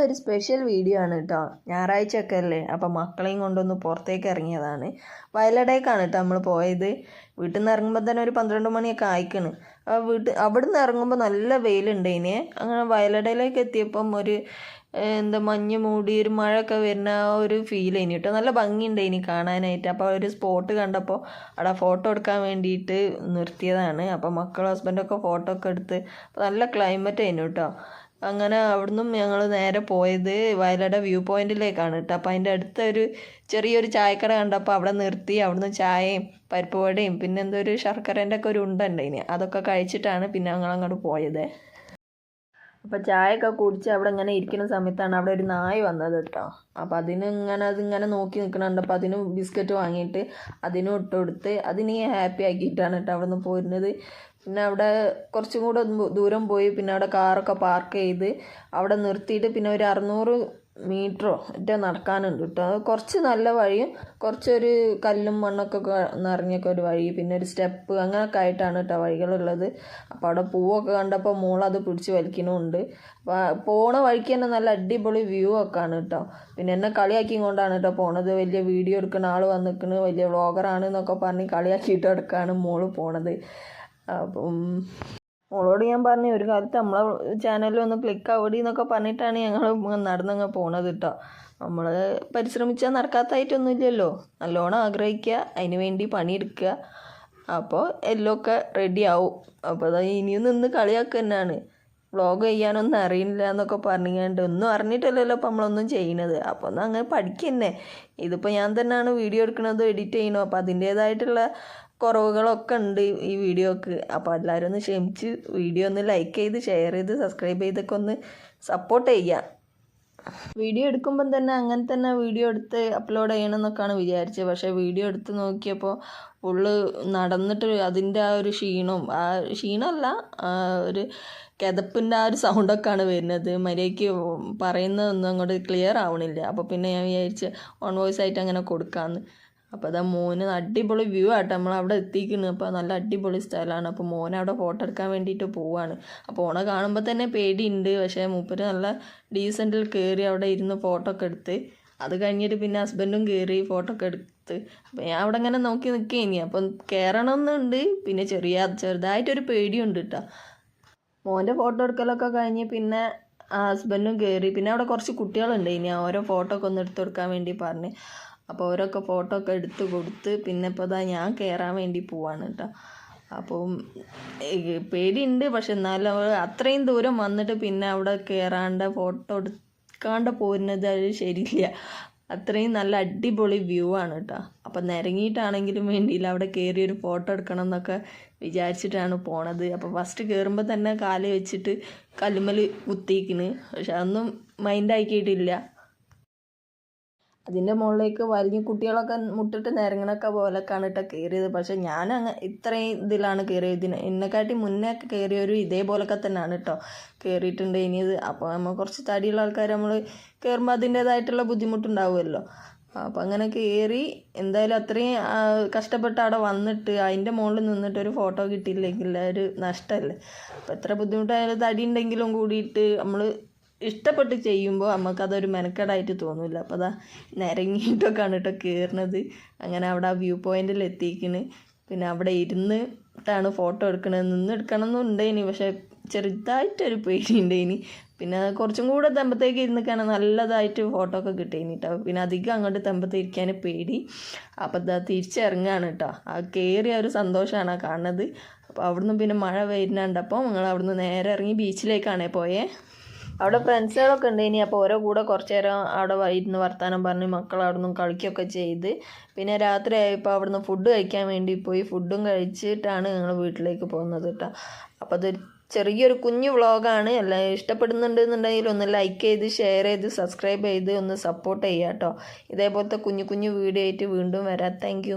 ഇന്നതൊരു special video ആണ് കേട്ടോ ഞായറാഴ്ച ഒക്കെ അല്ലേ അപ്പം മക്കളെയും കൊണ്ടൊന്ന് പുറത്തേക്ക് ഇറങ്ങിയതാണ്. വയലടേക്കാണ് കേട്ടോ നമ്മൾ പോയത്. വീട്ടിൽ നിന്ന് ഇറങ്ങുമ്പോൾ തന്നെ ഒരു പന്ത്രണ്ട് മണിയൊക്കെ ആയിക്കണ്. അപ്പോൾ വീട്ടിൽ അവിടെ നിന്ന് ഇറങ്ങുമ്പോൾ നല്ല വെയിലുണ്ടേനെ അങ്ങനെ വയലടയിലേക്ക് എത്തിയപ്പം ഒരു എന്താ മഞ്ഞ് മൂടി ഒരു മഴയൊക്കെ വരുന്ന ആ ഒരു ഫീൽ ഇനി കേട്ടോ നല്ല ഭംഗിയുണ്ട് ഇനി കാണാനായിട്ട്. അപ്പോൾ ഒരു സ്പോട്ട് കണ്ടപ്പോൾ അവിടെ ഫോട്ടോ എടുക്കാൻ വേണ്ടിയിട്ട് നിർത്തിയതാണ്. അപ്പോൾ മക്കളും ഹസ്ബൻഡൊക്കെ ഫോട്ടോ ഒക്കെ എടുത്ത് നല്ല ക്ലൈമറ്റ് ആയിരുന്നു കേട്ടോ അങ്ങനെ അവിടുന്ന് ഞങ്ങൾ നേരെ പോയത് വയലട വ്യൂ പോയിന്റിലേക്കാണ് കേട്ടോ. അപ്പോൾ അതിന്റെ അടുത്തൊരു ചെറിയൊരു ചായക്കട കണ്ടപ്പോൾ അവിടെ നിർത്തി അവിടുന്ന് ചായയും പരിപ്പ് വടയും പിന്നെ എന്തോ ഒരു ശർക്കരേന്റെ ഒക്കെ ഒരു ഉണ്ട അതൊക്കെ കഴിച്ചിട്ടാണ് പിന്നെ ഞങ്ങൾ അങ്ങോട്ട് പോയത്. അപ്പോൾ ചായയൊക്കെ കുടിച്ച് അവിടെ ഇങ്ങനെ ഇരിക്കുന്ന സമയത്താണ് അവിടെ ഒരു നായ് വന്നത് കേട്ടോ. അപ്പോൾ അതിന് ഇങ്ങനെ അതിങ്ങനെ നോക്കി നിൽക്കണുണ്ട് അപ്പോൾ അതിന് ബിസ്ക്കറ്റ് വാങ്ങിയിട്ട് അതിനും ഇട്ട് കൊടുത്ത് അതിനെ ഹാപ്പി ആക്കിയിട്ടാണ് കേട്ടോ അവിടെ നിന്ന് പോരുന്നത്. പിന്നെ അവിടെ കുറച്ചും കൂടെ ദൂരം പോയി. പിന്നെ അവിടെ കാറൊക്കെ പാർക്ക് ചെയ്ത് അവിടെ നിർത്തിയിട്ട് പിന്നെ ഒരു അറുന്നൂറ് മീറ്ററോ മറ്റോ നടക്കാനുണ്ട് കേട്ടോ അത് കുറച്ച് നല്ല വഴിയും കുറച്ചൊരു കല്ലും മണ്ണൊക്കെ നിറഞ്ഞൊക്കെ ഒരു വഴി പിന്നെ ഒരു സ്റ്റെപ്പ് അങ്ങനെയൊക്കെ ആയിട്ടാണ് കേട്ടോ വഴികളുള്ളത്. അപ്പോൾ അവിടെ പൂവൊക്കെ കണ്ടപ്പോൾ മോളത് പിടിച്ച് വലിക്കണമുണ്ട് അപ്പോൾ പോണ വഴിക്ക് തന്നെ നല്ല അടിപൊളി വ്യൂ ഒക്കെ ആണ് കേട്ടോ പിന്നെ എന്നെ കളിയാക്കി കൊണ്ടാണ് കേട്ടോ പോണത്. വലിയ വീഡിയോ എടുക്കുന്ന ആൾ വന്നിക്കണ്. വലിയ വ്ളോഗറാണ് എന്നൊക്കെ പറഞ്ഞ് കളിയാക്കിയിട്ട് എടുക്കാണ് മോൾ പോണത്. അപ്പം മോളോട് ഞാൻ പറഞ്ഞു ഒരു കാലത്ത് നമ്മളെ ചാനലിൽ ഒന്ന് ക്ലിക്ക് ആവടി എന്നൊക്കെ പറഞ്ഞിട്ടാണ് ഞങ്ങൾ നടന്നങ്ങ് പോണത് കേട്ടോ നമ്മൾ പരിശ്രമിച്ചാൽ നടക്കാത്തതായിട്ടൊന്നുമില്ലല്ലോ നല്ലോണം ആഗ്രഹിക്കുക അതിന് വേണ്ടി പണിയെടുക്കുക അപ്പോൾ എല്ലാം ഒക്കെ റെഡി ആവും. അപ്പോൾ അതാ ഇനിയും നിന്ന് കളിയാക്കുക തന്നെയാണ് വ്ളോഗ് ചെയ്യാനൊന്നും അറിയില്ല എന്നൊക്കെ പറഞ്ഞുകൊണ്ട് ഒന്നും അറിഞ്ഞിട്ടല്ലല്ലോ അപ്പോൾ നമ്മളൊന്നും ചെയ്യണത്. അപ്പോൾ ഒന്ന് അങ്ങനെ പഠിക്കുന്നേ ഇതിപ്പോൾ ഞാൻ തന്നെയാണ് വീഡിയോ എടുക്കണതും എഡിറ്റ് ചെയ്യണോ അപ്പോൾ അതിന്റേതായിട്ടുള്ള കുറവുകളൊക്കെ ഉണ്ട് ഈ വീഡിയോക്ക്. അപ്പോൾ എല്ലാവരും ഒന്ന് ക്ഷമിച്ച് വീഡിയോ ഒന്ന് ലൈക്ക് ചെയ്ത് ഷെയർ ചെയ്ത് സബ്സ്ക്രൈബ് ചെയ്തൊക്കെ ഒന്ന് സപ്പോർട്ട് ചെയ്യുക. വീഡിയോ എടുക്കുമ്പം തന്നെ അങ്ങനെ തന്നെ വീഡിയോ എടുത്ത് അപ്ലോഡ് ചെയ്യണം എന്നൊക്കെയാണ് വിചാരിച്ചത്. പക്ഷേ വീഡിയോ എടുത്ത് നോക്കിയപ്പോൾ ഫുള്ള് നടന്നിട്ട് അതിന്റെ ആ ഒരു ക്ഷീണവും ആ ക്ഷീണമല്ല ഒരു കിതപ്പിന്റെ ആ ഒരു സൗണ്ടൊക്കെയാണ് വരുന്നത്. മര്യാദയ്ക്ക് പറയുന്നതൊന്നും അങ്ങോട്ട് ക്ലിയർ ആവണില്ല. അപ്പോൾ പിന്നെ ഞാൻ വിചാരിച്ച് ഓൺ വോയിസ് ആയിട്ട് അങ്ങനെ കൊടുക്കാമെന്ന് അപ്പോൾ അതാ മോന് അടിപൊളി വ്യൂ ആട്ടോ നമ്മൾ അവിടെ എത്തിക്കുന്നു അപ്പോൾ നല്ല അടിപൊളി സ്ഥലമാണ്. അപ്പോൾ മോനെ അവിടെ ഫോട്ടോ എടുക്കാൻ വേണ്ടിയിട്ട് പോവാണ്. അപ്പോൾ ഓണെ കാണുമ്പോൾ തന്നെ പേടിയുണ്ട്. പക്ഷേ മൂപ്പര് നല്ല ഡീസന്റിൽ കയറി അവിടെ ഇരുന്ന് ഫോട്ടോ ഒക്കെ എടുത്ത്. അത് കഴിഞ്ഞിട്ട് പിന്നെ ഹസ്ബൻഡും കയറി ഫോട്ടോ ഒക്കെ എടുത്ത്. അപ്പോൾ ഞാൻ അവിടെ ഇങ്ങനെ നോക്കി നിൽക്കേനി അപ്പം കയറണമെന്നുണ്ട് പിന്നെ ചെറിയ ചെറുതായിട്ടൊരു പേടിയുണ്ട് കേട്ടോ മോന്റെ ഫോട്ടോ എടുക്കലൊക്കെ കഴിഞ്ഞ് പിന്നെ ഹസ്ബൻഡും കയറി പിന്നെ അവിടെ കുറച്ച് കുട്ടികളുണ്ട് ഇനി. ഓരോ ഫോട്ടോ ഒക്കെ ഒന്ന് എടുത്തു കൊടുക്കാൻ വേണ്ടി പറഞ്ഞ്. അപ്പോൾ ഓരോക്കെ ഫോട്ടോ ഒക്കെ എടുത്ത് കൊടുത്ത് പിന്നെ ഇപ്പോൾ ഇതാ ഞാൻ കയറാൻ വേണ്ടി പോവാണ് കേട്ടോ അപ്പോൾ പേടിയുണ്ട് പക്ഷെ എന്നാലും അത്രയും ദൂരം വന്നിട്ട് പിന്നെ അവിടെ കയറാണ്ട് ഫോട്ടോ എടുക്കാണ്ട് പോരുന്നത് അത് ശരിയില്ല. അത്രയും നല്ല അടിപൊളി വ്യൂ ആണ് കേട്ടോ അപ്പം നിരങ്ങിയിട്ടാണെങ്കിലും വേണ്ടിയില്ല അവിടെ കയറി ഒരു ഫോട്ടോ എടുക്കണം എന്നൊക്കെ വിചാരിച്ചിട്ടാണ് പോണത്. അപ്പോൾ ഫസ്റ്റ് കയറുമ്പോൾ തന്നെ കാൽ വെച്ചിട്ട് കല്ലുമ്മൽ കുത്തിയിക്കണ് പക്ഷെ അതൊന്നും മൈൻഡാക്കിയിട്ടില്ല അതിന്റെ മുകളിലേക്ക് വലിയ കുട്ടികളൊക്കെ മുട്ടിട്ട് നിരങ്ങണൊക്കെ പോലെ കേട്ടോ കയറിയത്. പക്ഷെ ഞാൻ അങ്ങ് ഇത്രയും ഇതിലാണ് കയറിയത്. എന്നെക്കാട്ടി മുന്നേ കയറിയൊരു ഇതേപോലൊക്കെ തന്നെയാണ് കേട്ടോ കയറിയിട്ടുണ്ട്. ഇനി ഇത് അപ്പോൾ നമ്മൾ കുറച്ച് തടിയുള്ള ആൾക്കാർ നമ്മൾ കയറുമ്പോൾ അതിന്റേതായിട്ടുള്ള ബുദ്ധിമുട്ടുണ്ടാവുമല്ലോ. അപ്പോൾ അങ്ങനെ കയറി എന്തായാലും അത്രയും കഷ്ടപ്പെട്ട് അവിടെ വന്നിട്ട് അതിന്റെ മുകളിൽ നിന്നിട്ട് ഒരു ഫോട്ടോ കിട്ടിയില്ലെങ്കിൽ ഒരു നഷ്ടമല്ലേ അപ്പോൾ എത്ര ബുദ്ധിമുട്ടായാലും തടി ഉണ്ടെങ്കിലും കൂടിയിട്ട് നമ്മൾ ഇഷ്ടപ്പെട്ട് ചെയ്യുമ്പോൾ നമുക്കതൊരു മെനക്കേടായിട്ട് തോന്നില്ല അപ്പോൾ അതാ നിരങ്ങിയിട്ടൊക്കെയാണ് കേട്ടോ കയറുന്നത് അങ്ങനെ അവിടെ ആ വ്യൂ പോയിന്റിൽ എത്തിക്കണ് പിന്നെ അവിടെ ഇരുന്നിട്ടാണ് ഫോട്ടോ എടുക്കണത്. നിന്ന് എടുക്കണം എന്നുണ്ടേനി പക്ഷേ ചെറുതായിട്ടൊരു പേടിയുണ്ടേനി പിന്നെ കുറച്ചും കൂടെ തെമ്പത്തേക്ക് ഇരുന്നിക്കാണ് നല്ലതായിട്ട് ഫോട്ടോ ഒക്കെ കിട്ടിയിനി കേട്ടോ. പിന്നെ അധികം അങ്ങോട്ട് തെമ്പത്ത് ഇരിക്കാൻ പേടി. അപ്പോൾ ഇതാ തിരിച്ചിറങ്ങുകയാണ് കേട്ടോ. ആ കയറിയ ഒരു സന്തോഷമാണ് കാണുന്നത്. അപ്പോൾ അവിടുന്ന് പിന്നെ മഴ വരുന്നുണ്ടപ്പോൾ ഞങ്ങൾ അവിടുന്ന് നേരെ ഇറങ്ങി ബീച്ചിലേക്കാണേ പോയേ? അവിടെ ഫ്രണ്ട്സുകളൊക്കെ ഉണ്ട് ഇനി അപ്പോൾ ഓരോ കൂടെ കുറച്ച് നേരം അവിടെ ഇരുന്ന് വർത്താനം പറഞ്ഞ് മക്കൾ അവിടെ നിന്ന് കളിക്കുകയൊക്കെ ചെയ്ത്. പിന്നെ രാത്രി ആയപ്പോൾ അവിടുന്ന് ഫുഡ് കഴിക്കാൻ വേണ്ടി പോയി. ഫുഡും കഴിച്ചിട്ടാണ് ഞങ്ങൾ വീട്ടിലേക്ക് പോകുന്നത് കേട്ടോ. അപ്പോൾ അതൊരു ചെറിയൊരു കുഞ്ഞു വ്ളോഗാണ്. എല്ലാം ഇഷ്ടപ്പെടുന്നുണ്ടെന്നുണ്ടെങ്കിൽ ഒന്ന് ലൈക്ക് ചെയ്ത് ഷെയർ ചെയ്ത് സബ്സ്ക്രൈബ് ചെയ്ത് ഒന്ന് സപ്പോർട്ട് ചെയ്യാം കേട്ടോ. ഇതേപോലത്തെ കുഞ്ഞു കുഞ്ഞു വീഡിയോ ആയിട്ട് വീണ്ടും വരാം. താങ്ക്